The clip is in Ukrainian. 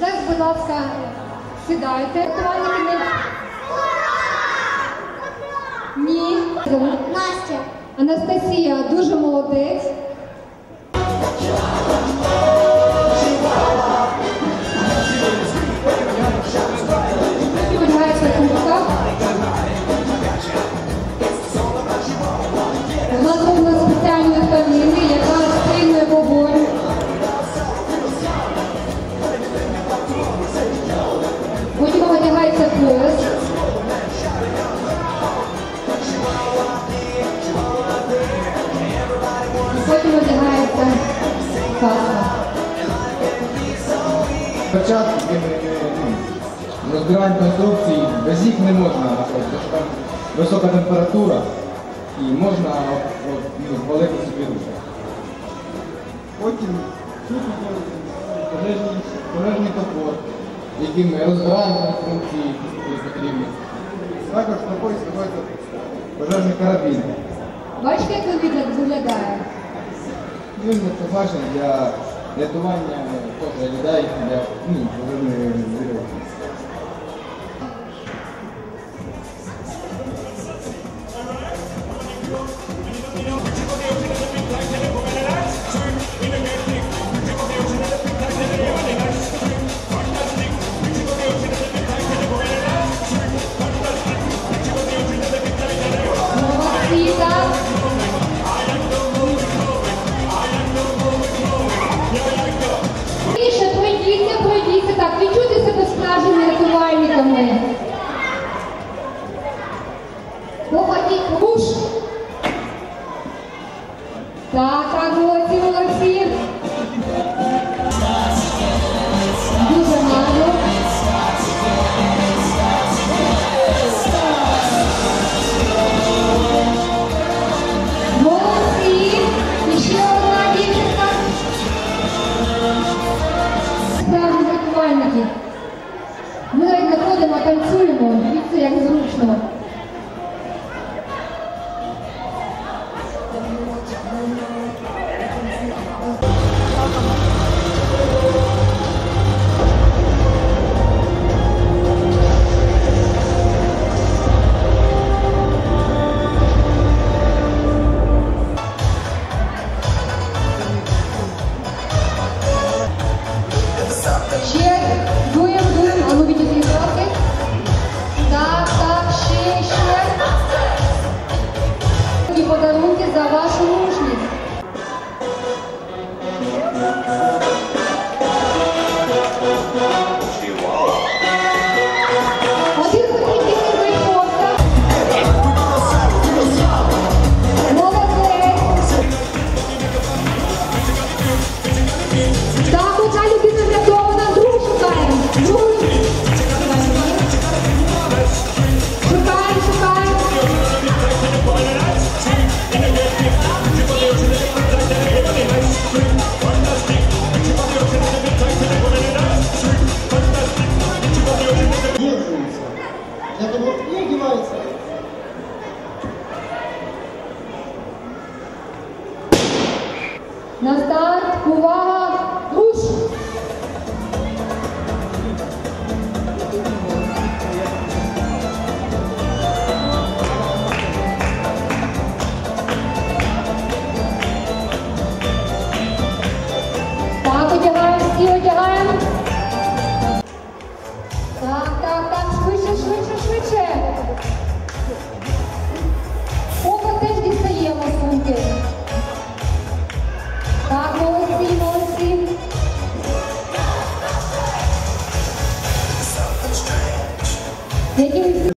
Зараз, будь ласка, сідайте. Рятувальники не... Ні. Настя. Анастасія дуже молодець. Одягається пояс. Потім одягається каска. Спочатку е, розбираємо конструкції, без їх не можна там висока температура і можна ну, палити собі руки. Потім пожежний топор, яким ми розбираємо конструкції, які потрібні. Також знаходиться пожежний карабін. Бачите, як він вигляд- виглядає? Він призначений для рятування теж людей, для ну, пожежної виробки. Молодці, Так, так, молодці, молодці. Дуже гарно. Молодці. І ще одна дівчинка. Справді рятувальники. Ми навіть не ходимо, а танцюємо. Дивіться, як зручно. На старт, увага!